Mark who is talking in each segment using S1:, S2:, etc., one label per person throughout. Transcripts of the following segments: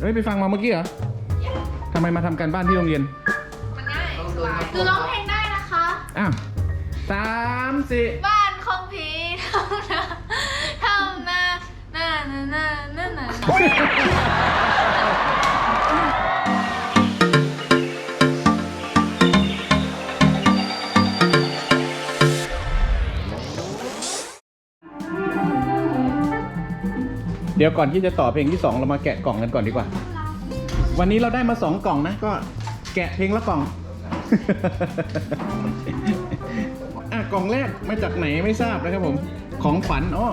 S1: เฮ้ยไปฟังมาเมื่อกี้เหรอทำไมมาทำการบ้านที่โรงเรียน
S2: มันง่ายคือร้องเพลงได้นะคะ
S1: อ้าวสามสี่
S2: บ้านของผีทำนาทำนานานานานา
S1: เดี๋ยวก่อนที่จะต่อเพลงที่สองเรามาแกะกล่องกันก่อนดีกว่า วันนี้เราได้มาสองกล่องนะ ก็แกะเพลงละกล่อง อะกล่องแรกมาจากไหนไม่ทราบนะครับผม ของขวัญอ๋อ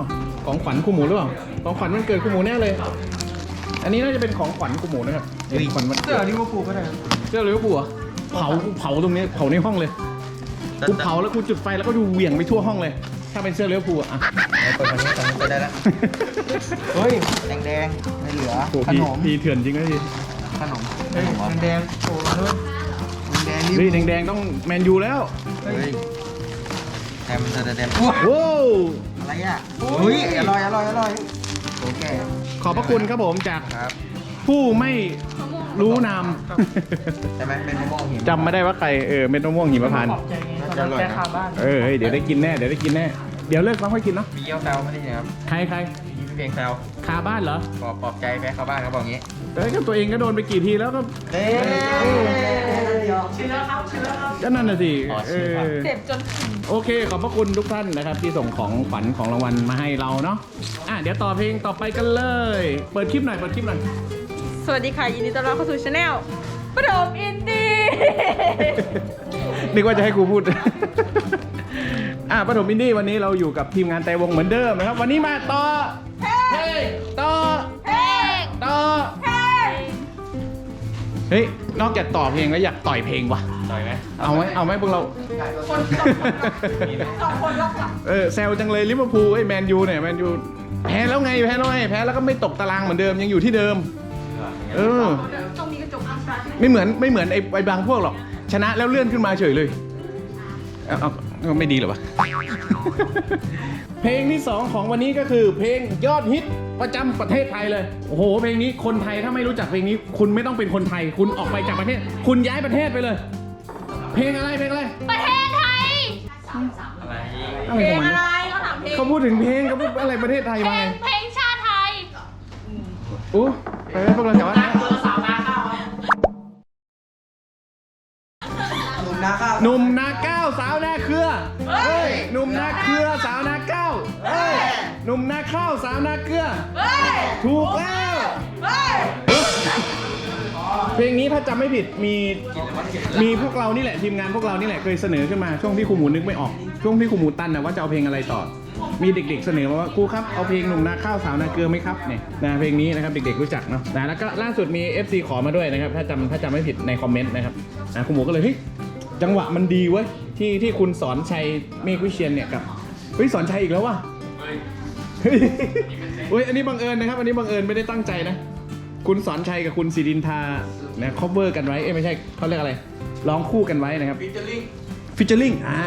S1: ของขวัญคู่หมูหรือเปล่า ของขวัญวันเกิดคู่หมูแน่เลย อันนี้น่าจะเป็นของขวัญคู่หมูนะครับเป็นขวัญวัน
S3: เสื้
S1: เกิ
S3: อ
S1: ด
S3: ลิเวอร์พูลก็ได้ครับ
S1: เสื้อลิเวอร์พูลเหรอเผากูเผาตรงนี้เผาในห้องเลย กูเผาแล้วกูจุดไฟแล้วก็ดูเหวี่ยงไปทั่วห้องเลย ถ้าเป็นเสื้อลิเวอร์พูลอะอะ
S3: เปิดมานี้ตอนนี้ไปได้แล้ว
S1: เฮ้ย
S3: แดงแดงๆไม่เหลือ
S1: โอ้
S3: ข
S1: พี่
S3: นม
S1: พี่เถื่อนจริงนะพี่
S3: ขนมเฮ้ยแดงๆโชว์มาด้วยแดงๆ
S1: เฮ้ย
S3: นี่
S1: แดงๆต้องแมนยูแล้ว
S3: เฮ้ยแดงมันจะแดงๆอ้ว
S1: โว้
S3: อะไรอะเฮ้ยอร่อยอร่อยอร่อยโอเค
S1: ขอบพระคุณครับผมจาก
S3: ครับ
S1: ผู้ไม่รู้นาม
S3: ใช่ไหมเป็นมะม่วงหิม
S1: จำไม่ได้ว่าใครเออเม็ดมะม่วงหิมพานต์
S3: น่าจะอร่อยนะ
S1: เออเฮ้ยเดี๋ยวได้กินแน่ เดี๋ยวได้กินแน่ เดี๋ยวเลิกร้องค่อยกินเนาะ
S3: มีเยี่ยวแซวไม่ได้ครับ
S1: ใครใคร
S3: มีพี่เพลงแซว
S1: คาบ้านเหรอ
S3: ปลอบปลอบใจแฟนเขาบ้างเขาบอกงี้
S1: เอ้ยก็ตัวเองก็โดนไปกี่ทีแล้วก็
S3: เฮ้ย
S1: ก็นั่นน่ะสิ
S3: อ๋อ
S1: เอ
S3: ชื่อครับ
S1: อ
S2: เจ็บจน
S1: โอเคขอบพระคุณทุกท่านนะครับ ที่ส่งของขวัญของรางวัลมาให้เราเนาะอะเดี๋ยวต่อเพลงต่อไปกันเลย เปิดคลิปหน่อยเปิดคลิปหน่อย
S4: สวัสดีค่ะยินดีต้อนรับเข้าสู่ช anel ปฐมอินดี้
S1: นึกว่าจะให้กูพูด อะปฐมอินดี้วันนี้เราอยู่กับทีมงานแต่วงเหมือนเดิมนะครับ วันนี้มาต่อเพลงต่อ
S2: เพลง
S1: ต่อเฮ้ยนอกจากต่อเพลงแล้วอยากต่อยเพลงว่ะ
S3: ต่อยไหม
S1: เอาไหมเอาไหมพวกเรา
S4: สองคนล็อกหลัง
S1: เออแซวจังเลยลิเวอร์พูลไอ้แมนยูเนี่ยแมนยูแพ้แล้วไงแพ้แล้วไงแพ้แล้วก็ไม่ตกตารางเหมือนเดิมยังอยู่ที่เดิม เออ
S4: ต้องมีกระจกอันตรา
S1: ไม่เหมือนไม่เหมือนไอ้ไอ้บางพวกหรอก ชนะแล้วเลื่อนขึ้นมาเฉยเลยเอาเอาเอา ไม่ดีเหรอวะ เพลงที่สองของวันนี้ก็คือเพลงยอดฮิตประจำประเทศไทยเลย โอ้โห เพลงนี้คนไทยถ้าไม่รู้จักเพลงนี้ คุณไม่ต้องเป็นคนไทย คุณออกไปจากประเทศ คุณย้ายประเทศไปเลย เพลงอะไรเพลงอะไร
S2: ประเทศไทย
S3: อะไร
S1: อะไร
S4: เพล
S1: ของ
S4: ง
S1: มัน
S4: อะไรเขาถามเพลง
S1: เขาพูดถึงเพลงเขาพูดอะไรประเทศไทย
S2: เพล
S1: มาไง
S2: งเพลงชาติไทย
S1: อู้ไปไปพวกเราแต่ว่านะ
S3: ลุงนาข้าว
S1: หนุ่มนาเก้าสาวนาาข้าวสาวนาเกลือ
S4: เฮ้ย
S1: ถูกแล้ว
S4: เฮ้ย
S1: เพลงนี้ถ้าจำไม่ผิดมีมีพวกเรานี่แหละทีมงานพวกเรานี่แหละเคยเสนอขึ้นมาช่วงที่ครูหมูนึกไม่ออกช่วงที่ครูหมูตันนะว่าจะเอาเพลงอะไรต่อ มีเด็ก ๆ เสนอมาว่าครูครับเอาเพลงหนุ่มนาข้าวสาวนาเกลือไหมครับเนี่ยนะเพลงนี้นะครับเด็กๆรู้จักเนาะนะแล้วก็ล่าสุดมี FC ขอมาด้วยนะครับถ้าจำถ้าจำไม่ผิดในคอมเมนต์นะครับนะครูหมูก็เลยเฮ้ยจังหวะมันดีเว้ยที่ที่คุณสอนชัยเมฆวิเชียนเนี่ยกับเฮ้ยสอนชัยอีกแล้วว่ะ เฮ้ยเฮ้ยอันนี้บังเอิญนะครับ อันนี้บังเอิญไม่ได้ตั้งใจนะ คุณสอนชัยกับคุณสิรินทาเนี่ยคอเวอร์กันไว้เอ้ยไม่ใช่เขาเรียกอะไรร้องคู่กันไว้นะครับฟิชเจอริงฟิชเจอริงอ่า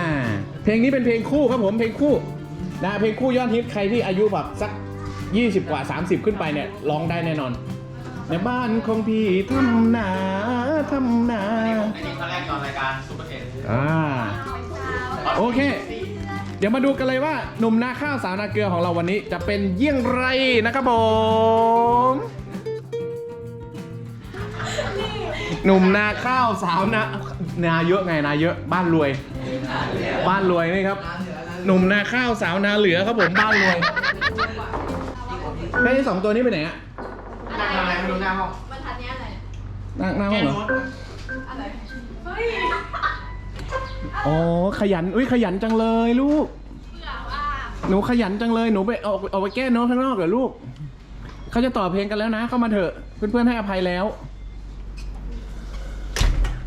S1: เพลงนี้เป็นเพลงคู่ครับผมเพลงคู่นะเพลงคู่ยอดฮิตใครที่อายุแบบสัก 20 กว่า 30 ขึ้นไปเนี่ยร้องได้แน่นอน ในบ้านของพี่ทำนาทำนา
S3: อันนี้ครั้งแรกตอนรายการซูเปอร์เทน
S1: อ่าโอเค เดี๋ยวมาดูกันเลยว่าหนุ่มนาข้าวสาวนาเกลือของเราวันนี้จะเป็นเยี่ยงไรนะครับผม หนุ่มนาข้าวสาวนานาเยอะไงนาเยอะบ้านรวย บ้านรวยนี่ครับ หนุ่มนาข้าวสาวนาเหลือครับผมบ้านรวยเฮ้ยสองตัวนี้ไปไหนอะ
S2: อะไร
S3: อะไรไม่รู้หน้าห้อง
S2: บรรทัดเนี้ยอะไร
S1: หน้าหน้าห้องเหรอ
S2: อะไรเฮ้ย
S1: อ๋อขยันอุ้ยขยันจังเลยลูก
S2: เบื่อว่า
S1: หนูขยันจังเลยหนูไปเอาเอาไปแก้โน้ตข้างนอกเหรอลูกเขาจะต่อเพลงกันแล้วนะ เข้ามาเถอะเพื่อนๆให้อภัยแล้ว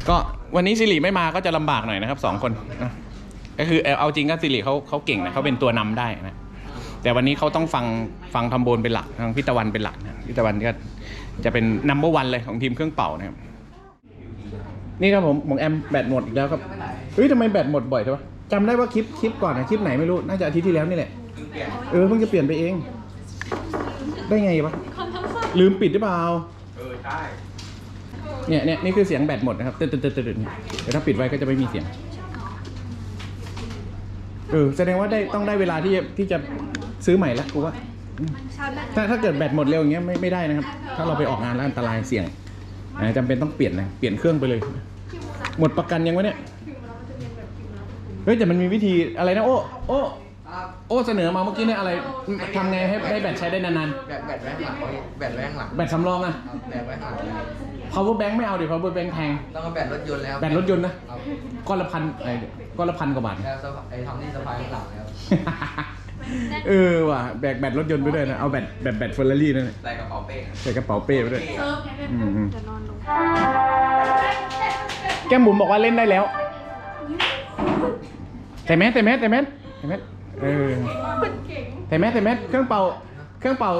S1: ก็วันนี้สิริไม่มาก็จะลำบากหน่อยนะครับสองคนนะก็คือเอาเอาจริงก็สิริเขาเขาเก่งนะเขาเป็นตัวนำได้นะแต่วันนี้เขาต้องฟังฟังทำโบนเป็นหลักทางพิตะวันเป็นหลักนะพิตะวันก็จะเป็นนัมเบอร์วันเลยของทีมเครื่องเป่านะครับนี่ครับผมของแอมแบตหมดอีกแล้วครับ เฮ้ยทำไมแบตหมดบ่อยใช่ปะจำได้ว่าคลิปคลิปก่อนนะคลิปไหนไม่รู้น่าจะอาทิตย์ที่แล้วนี่แหละเออเพิ่งจะเปลี่ยนไปเอง ได้ไงวะ
S2: คนทั้งสอง
S1: ลืมปิดหรือเปล่า
S3: เออ
S1: ใช่เนี่ยเนี่ยนี่คือเสียงแบตหมดนะครับตึ๊ดตึ๊ดตึ๊ดตึ๊ดตึ๊ดแต่ถ้าปิดไว้ก็จะไม่มีเสียงเออแสดงว่าได้ต้องได้เวลาที่จะที่จะซื้อใหม่แล้วกูว่าอืมถ้าถ้าเกิดแบตหมดเร็วอย่างเงี้ยไม่ไม่ได้นะครับ ถ้าเราไปออกงานแล้วอันตรายเสี่ยงอ่าจำเป็นต้องเปลี่ยนนะเปลี่ยนเครื่องไปเลย หมดประกันยังวะเนี่ย เฮ้ยแต่มันมีวิธีอะไรนะโอ้โอ้
S3: ครับ
S1: โอ้เสนอมาเมื่อกี้เนี่ยอะไรทำไงให้ให้แบตใช้ได้นาน
S3: แบตแบตไว้ข้างหลังไว้แบตไว้ข้างหลัง
S1: ๆ แบตสำรองอะ
S3: ครับแบตไว้ข้างหลังเลย
S1: power bank ไม่เอาดิ power bank แพง
S3: ต้องเอาแบตรถยนต์แล้ว
S1: แบตรถยนต์นะ
S3: ครับ
S1: ก้อนละพันไอ้ก้อนละพันกว่าบาท
S3: แล้วสะพายไอ้ทำที่สะพายข้างหลังแล้ว
S1: เออว่ะแบกแบตรถยนต์ไปด้วยนะ เอาแบตแบตแบตเฟอร์รารี่นั่นน่ะ
S3: ใส่กระเป๋าเป้ครับ
S1: ใส่กระเป๋าเป้ไปด้วย
S2: เซิร์ฟไง
S1: อืมอืมแก้มบุ๋มบอกว่าเล่นได้แล้ว แต่แมสแต่แมสแต่แมสแต่แมสเออแต่แมสแต่แมสเครื่องเป่า เครื่องเป่า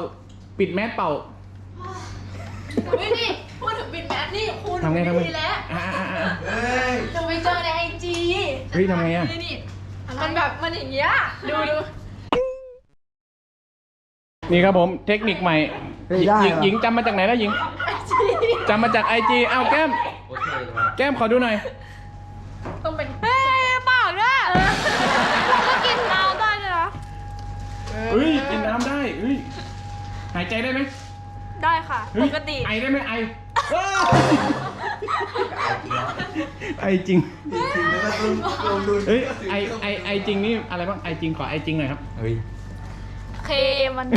S1: ปิดแมสเป่า
S2: อุ้ยนี่พูดถึงปิดแมสนี่คุณ
S1: ทำไงทำไง
S2: ดีแล้ว
S1: อะอะอะอะ
S3: เฮ้ย
S2: หนูไปเจอในไอจี
S1: เฮ้ยทำไงอะ
S2: นี่นี่มันแบบมันอย่างเงี้ยดูดู
S1: นี่ครับผมเทคนิคใหม่
S3: เฮ้ย
S1: หญิง
S3: ได้
S1: หญิง
S3: เหรอ
S1: หญิงจำมาจากไหนแล้วหญิงจำมาจากไอจีอ้าวแก้ม
S3: โอเคเลย
S1: แก้มขอดูหน่อย เฮ้ยกินน้ำได้เฮ้ยหายใจได้ไหม
S4: ได้ค่ะ
S1: เฮ้
S4: ป
S1: ย
S4: กติ
S1: ไอได้ไหมไอเอ้ยไอจริง
S3: จริงๆแล้วก็ต้องลงดุน
S1: เฮ้ยไอไอไอจริงนี่อะไรบ้างไอจริงขอไอจริงหน่อยครับ
S3: เฮ้ย
S4: เคมัน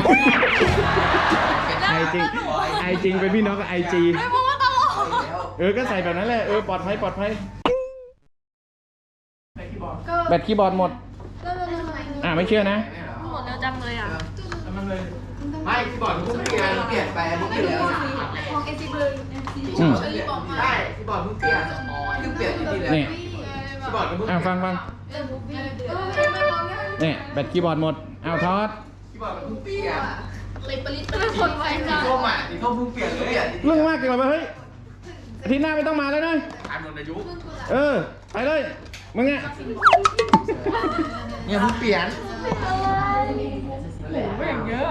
S1: ไอจริงไอจริงเป็นพี่น้องกับไอจี
S2: ไม่พูดว่าตลก
S3: แล้ว
S1: เออ ก็ใส่แบบนั้นแหละ เออ ปลอดภัย ปลอดภัย
S2: ก็
S1: แบตคีย์บอร์ดหมด
S2: ก็เลยทำไม
S1: อ่าไม่เชื่อนะ
S4: หมดแล้วจังเลยอะ
S3: ไม่ที่บอร์ดเพิ่งเปลี่ยนเปลี่ยนไปเพิ่งเปลี่ยนแล้ว
S2: ของเอซีเบอร์
S1: อืม
S2: เชอรี่บอกมา
S3: ใช่ที่บอร์ดเพิ่งเปลี่ยนเพิ่งเปลี่ยนที่แล้ว
S1: นี่
S3: ที่บอร์ดก็เพิ่ง
S1: อ่าฟังฟัง
S2: เออบุ๊บบี้เออไม่ไม่ร้องง่าย
S1: เนี่ยแบตคีย์บอร์ดหมดเอาทอด
S3: ที่บอร์ดมันเพิ่งเปลี่ยน
S2: เลยปริตเป็นคนไว้ใจ
S3: สีส้มอะสีส้มเพิ่งเปลี่ยนเลย
S1: เรื่องมากเกินไปเฮ้ยอาทิตย์หน้าไม่ต้องมาแล้วนะ
S3: อันนนอายุ
S1: เออ ไปเลยมึงอะ
S3: เนี่ยเพิ่งเปลี่ยน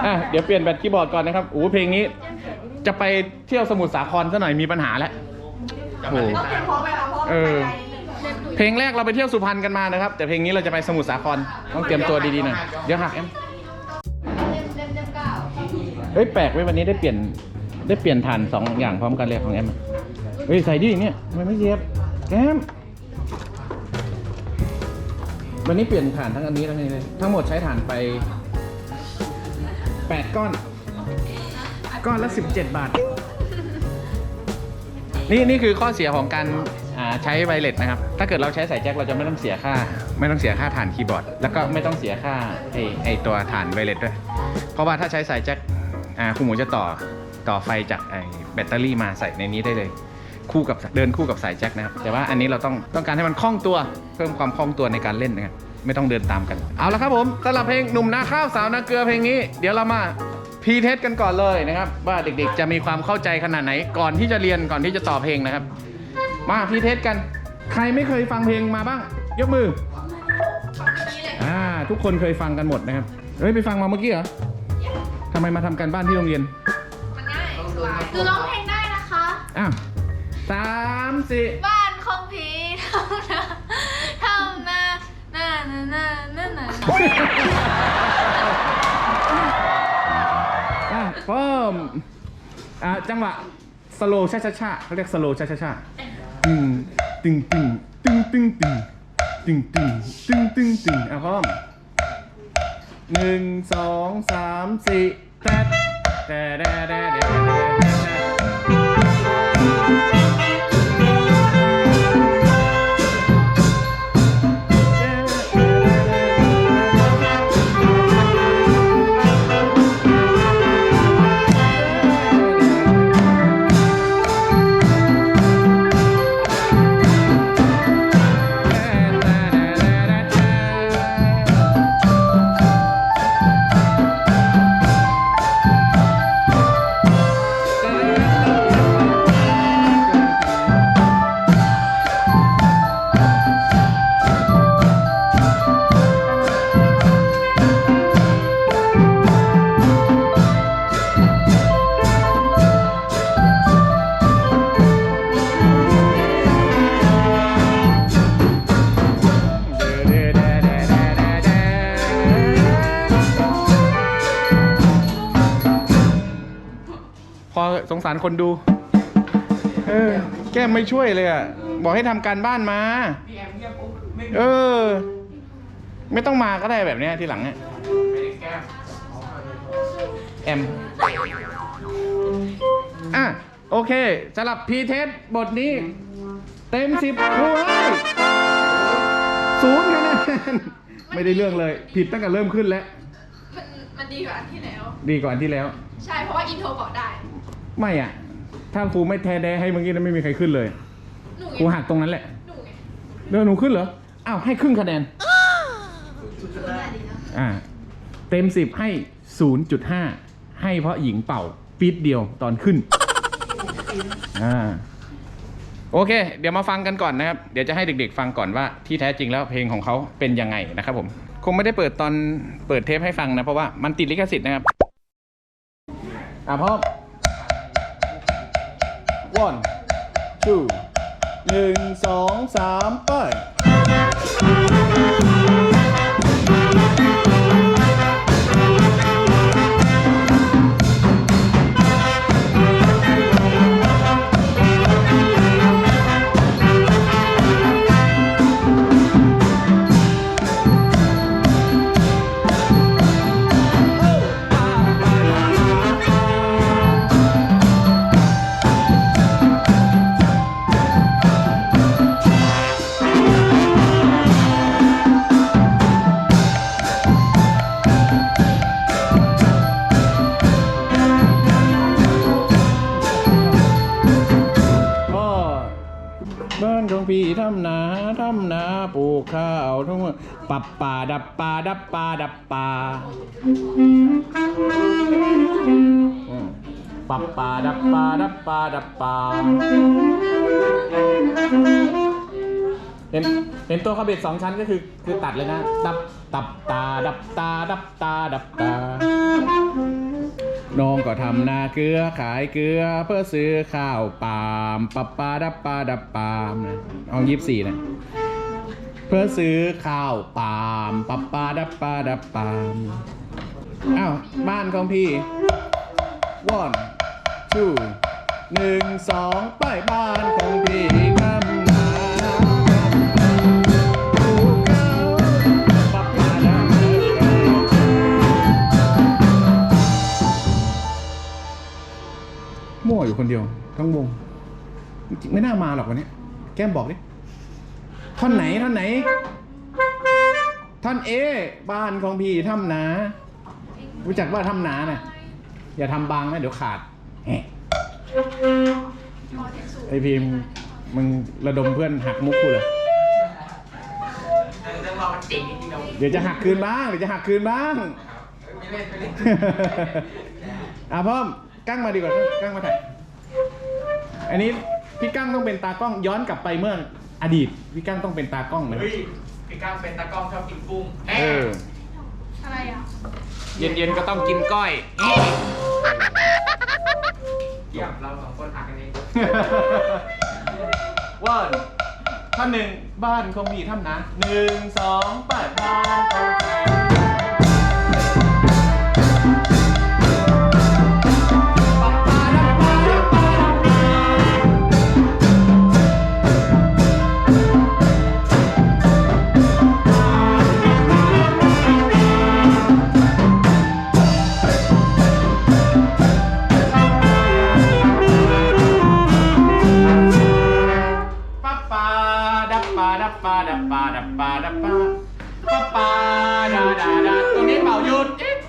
S1: อะเดี๋ยวเปลี่ยนแบตคีย์บอร์ดก่อนนะครับโอ้โหเพลงนี้ จะไปเที่ยวสมุทรสาครซะหน่อยมีปัญหาแล้วโอ้โหเออเพลงแรกเราไปเที่ยวสุพรรณกันมานะครับ แต่เพลงนี้เราจะไปสมุทรสาครต้องเตรียมตัวดีๆหน่อยเดี๋ยวหักแอม
S2: เล่มเล่มเล่มเก้า
S1: เฮ้ยแปลกเว้ยวันนี้ได้เปลี่ยนได้เปลี่ยนฐานสองอย่างพร้อมกันเลยของแอมอะเฮ้ยใส่ดิเนี่ยทำไมไม่เสียบแก้ม วันนี้เปลี่ยนฐานทั้งอันนี้ทั้งนี้เลยทั้งหมดใช้ฐานไปแปดก้อน ก้อนละสิบเจ็ดบาท นี่นี่คือข้อเสียของการอ่าใช้ไวเลสนะครับ ถ้าเกิดเราใช้สายแจ็คเราจะไม่ต้องเสียค่า ไม่ต้องเสียค่าฐานคีย์บอร์ด แล้วก็ไม่ต้องเสียค่าไอไอตัวฐานไวเลสด้วย เพราะว่าถ้าใช้สายแจ็คอ่าคุณหมูจะต่อต่อไฟจากไอแบตเตอรี่มาใส่ในนี้ได้เลย คู่กับเดินคู่กับสายแจ็คนะครับแต่ว่าอันนี้เราต้องต้องการให้มันคล่องตัวเพิ่มความคล่องตัวในการเล่นนะครับไม่ต้องเดินตามกัน เอาละครับผมสำหรับเพลงหนุ่มนาข้าวสาวนาเกลือเพลงนี้ เดี๋ยวเรามาพรีเทสกันก่อนเลยนะครับ ว่าเด็กๆ จะมีความเข้าใจขนาดไหนก่อนที่จะเรียนก่อนที่จะต่อเพลงนะครับ มาพรีเทสกัน ใครไม่เคยฟังเพลงมาบ้าง ยกมืออ่าทุกคนเคยฟังกันหมดนะครับเฮ้ยไปฟังมาเมื่อกี้เหรอทำไมมาทำการบ้านที่โรงเรียน
S2: มันง่ายคือร้องเพลงได้นะคะ
S1: อ้าว สามสี่
S2: บ้านของผีทำนาทำนานานานานานา
S1: อะเพิ่มอะจังหวะสโลชาชาชาเขาเรียกสโลชาชาชาตึงตึงตึงตึงตึงตึงตึงตึงตึงตึงตึงอะพร้อมหนึ่งสองสามสี่แตะแตะแตะแตะแตะแต คนดู เออ แก้มไม่ช่วยเลยอะ บอกให้ทำการบ้านมา
S3: พี่แอมเงียบปุ๊บไม่
S1: เออ ไม่ต้องมาก็ได้แบบเนี้ยทีหลังเนี่ย
S3: ไม่ได้แก้ม
S1: แอม อะ โอเคสำหรับพีเทสบทนี้ เต็มสิบครูให้ศูนย์คะแนนไม่ได้เรื่องเลย ผิดตั้งแต่เริ่มขึ้นแล้ว
S2: มันมันดีกว่าอันที่แล้ว
S1: ดีกว่าอันที่แล้ว
S2: ใช่ เพราะว่าอินโทรบอกได้
S1: ไม่อะ ถ้าครูไม่แทแดให้เมื่อกี้นั้นไม่มีใครขึ้นเลย
S2: หนูไง
S1: ครูหักตรงนั้นแหละ
S2: หนูไง
S1: เดี๋ยวหนูขึ้นเหรอ อ้าว ให้ครึ่งคะแนน
S2: ศูนย์ได้ดีนะ
S1: อ่า เต็มสิบให้ศูนย์จุดห้าให้เพราะหญิงเป่าปี๊ดเดียวตอนขึ้น อ่า โอเค เดี๋ยวมาฟังกันก่อนนะครับ เดี๋ยวจะให้เด็กๆฟังก่อนว่าที่แท้จริงแล้วเพลงของเขาเป็นยังไงนะครับผม คงไม่ได้เปิดตอนเปิดเทปให้ฟังนะ เพราะว่ามันติดลิขสิทธิ์นะครับ อะพร้อม one two หนึ่งสองสามไป พี่ทำนาทำนาปลูกข้าวทั้งหมดปับป่าดับป่าดับป่าดับป่าปับป่าดับป่าดับป่าดับป่าเห็นเห็นตัวขบเบ็ดสองชั้นก็คือคือตัดเลยนะ ดับตับตาดับตาดับตาดับตา น้องก็ทำนาเกลือขายเกลือเพื่อซื้อข้าวปาล์มปับปาดับปาดับปาล์มนะเอายี่สี่นะเพื่อซื้อข้าวปาล์มปับปาดับปาดับปาล์มอ้าวบ้านของพี่ one two หนึ่งสองไปบ้านของพี่ทำนา มั่วอยู่คนเดียว ทั้งวง ไม่น่ามาหรอกวันนี้ แก้มบอกดิ ท่อนไหนท่อนไหน ท่อนเอ บ้านของพี่ทำนา รู้จักว่าทำนาน่ะ อย่าทำบางนะเดี๋ยวขาดแหไอพีมมึงระดมเพื่อนหักมุกกูเลย
S3: เออต้องรอเดี๋
S1: ยวจะหักคืนบ้าง เดี๋ยวจะหักคืนบ้าง อะพ่อ กั้งมาดีกว่ากั้งมาถ่ายอันนี้พี่กั้งต้องเป็นตากล้องย้อนกลับไปเมื่ออดีตพี่กั้งต้องเป็นตากล้องนะ
S3: เฮ้ยพี่ก้างเป็นตากล้องชอบกินกุ้ง
S1: เออ
S2: อะไรอะ
S1: เย็นๆก็ต้องกินก้อย
S3: เยี่ยมเราสองคนหักกันเอง
S1: ว่าท่านหนึ่งบ้านคงมีท่านนะหนึ่งสองแปดบ้านคงมี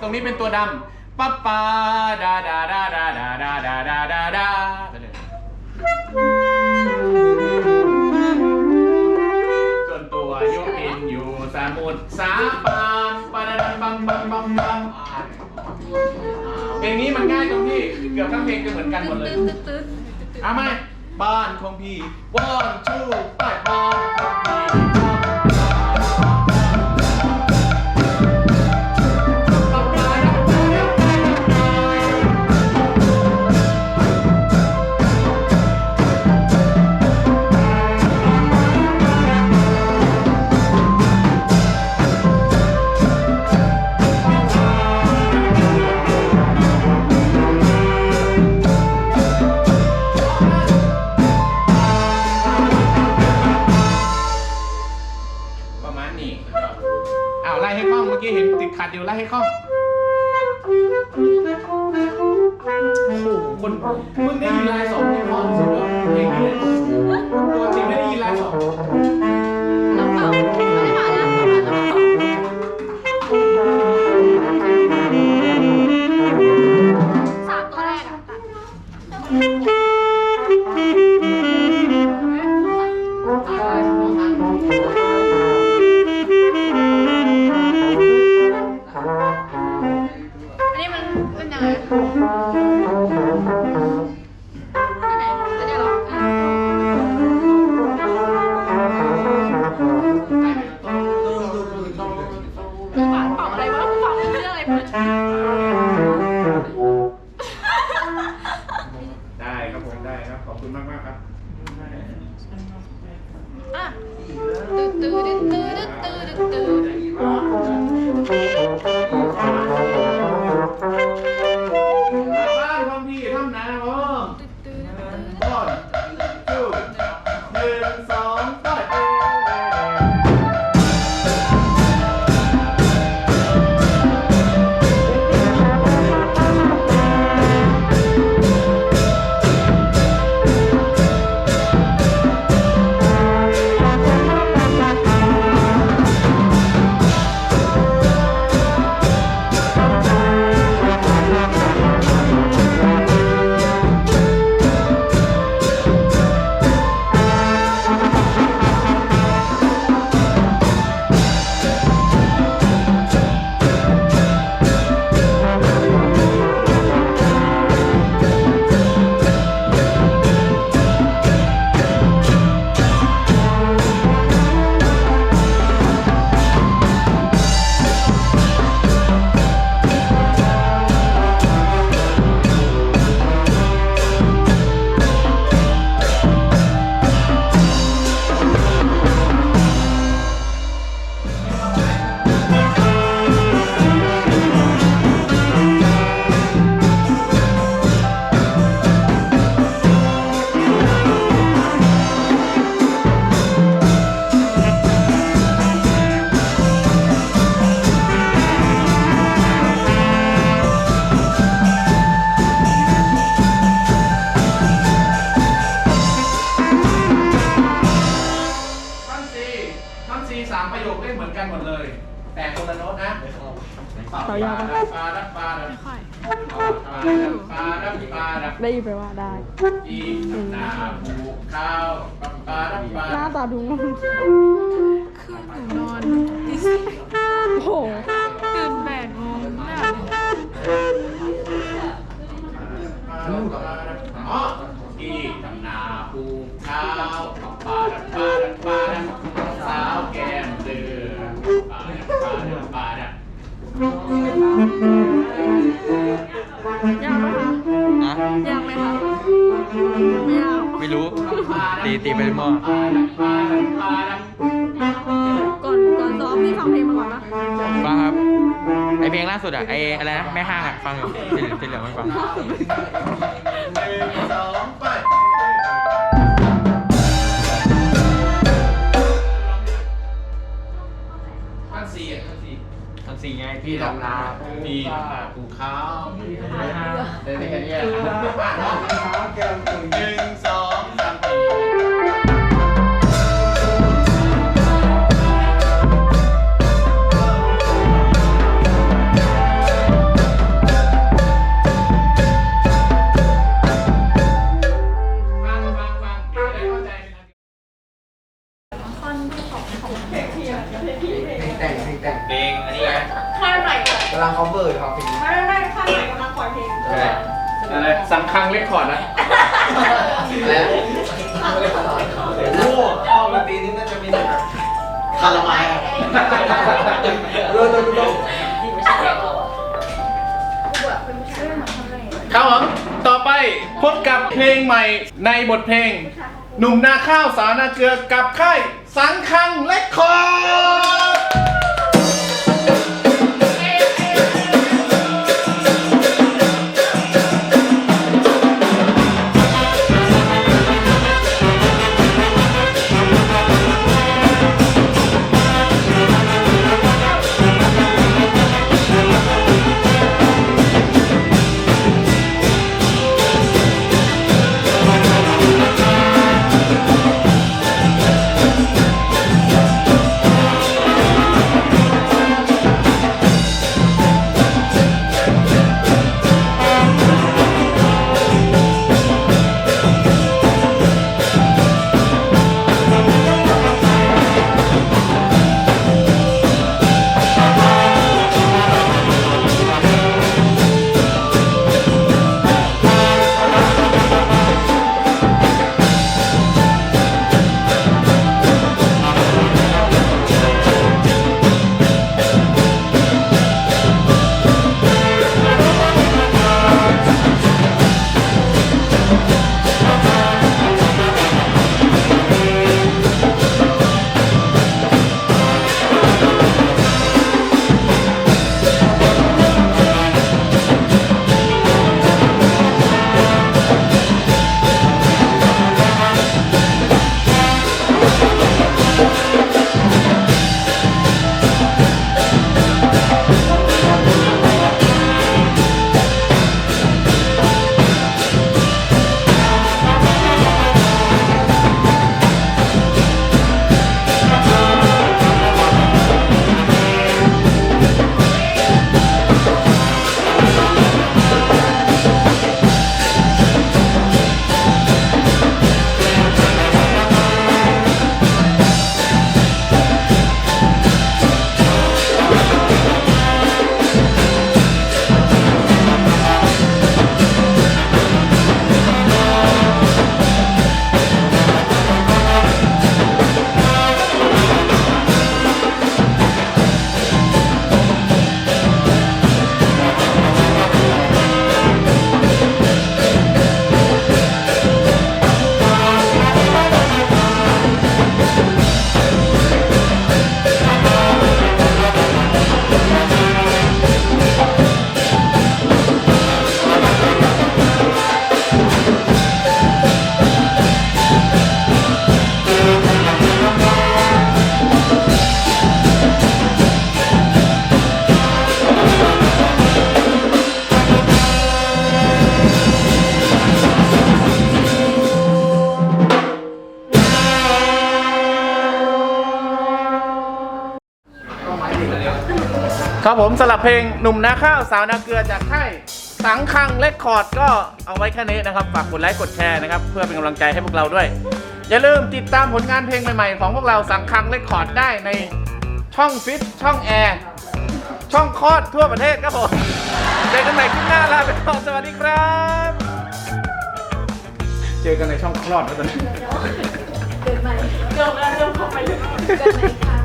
S1: รงนี้เป็นตัวดำปะปาดาดาดาดาดาดาดาดาดาดาไปเลยส่วนตัวยุพินอยู่สมุทรสาครปะดาดัมบัมบัมบัมบัมเพลงนี้มันง่ายตรงที่เกือบทั้งเพลงจะเหมือนกันหมดเลยเอาไหมบ้านของพี่วันชูไปบ้านของพี่ 嗯。 ปลา
S2: ดับปลาดั
S1: บไม่ค่
S2: อ
S1: ยปลาดับปลาดับปลาดับ
S4: ได้ยินไปว่าได้
S1: จีนาผูกข้าวดับปลาดับปลา
S4: หน้าตาดูงง
S2: คืนหนูนอนดิส
S4: โอ้โห
S2: ตื่นแปดโมงหน้า
S1: อีกนาภูข้าวปลาดับปลาดับปลาดับสาวแก่
S4: ยากไหมคะ
S3: นะ
S4: ยากไหมคะไม่ยาก
S3: ไม่รู้ ตีตีไป
S1: หม้อ
S4: ก่อนก่อนซ้อมมีฟังเพลงมาก่อนปะ
S3: ฟังครับ ไอเพลงล่าสุดอะไออะไรนะแม่ห้างอะฟังอยู่เหลที่เหลือไม่ฟัง
S1: พี่ดงนาพี่ปูเข้าวได้ไหม
S3: กันเนี่
S1: ย
S3: แก้วตุ
S1: ย กับค ครับผมสำหรับเพลงหนุ่มนาข้าวสาวนาเกลือจากค่ายสังคังเลคคอร์ดก็เอาไว้แค่นี้นะครับฝากกดไลค์กดแชร์นะครับเพื่อเป็นกำลังใจให้พวกเราด้วย อย่าลืมติดตามผลงานเพลงใหม่ๆ ของพวกเราสังคังเลคคอร์ดได้ในช่องฟิตช่องแอร์ช่องคลอดทั่วประเทศครับผมเจอกันใหม่คลิปหน้าลาไปก่อนสวัสดีครับ เจอกันในช่องคลอดแล้วตอนนี้
S4: เริ่มแล้วเริ่มเข้าไปเลย
S2: กันไหนคะ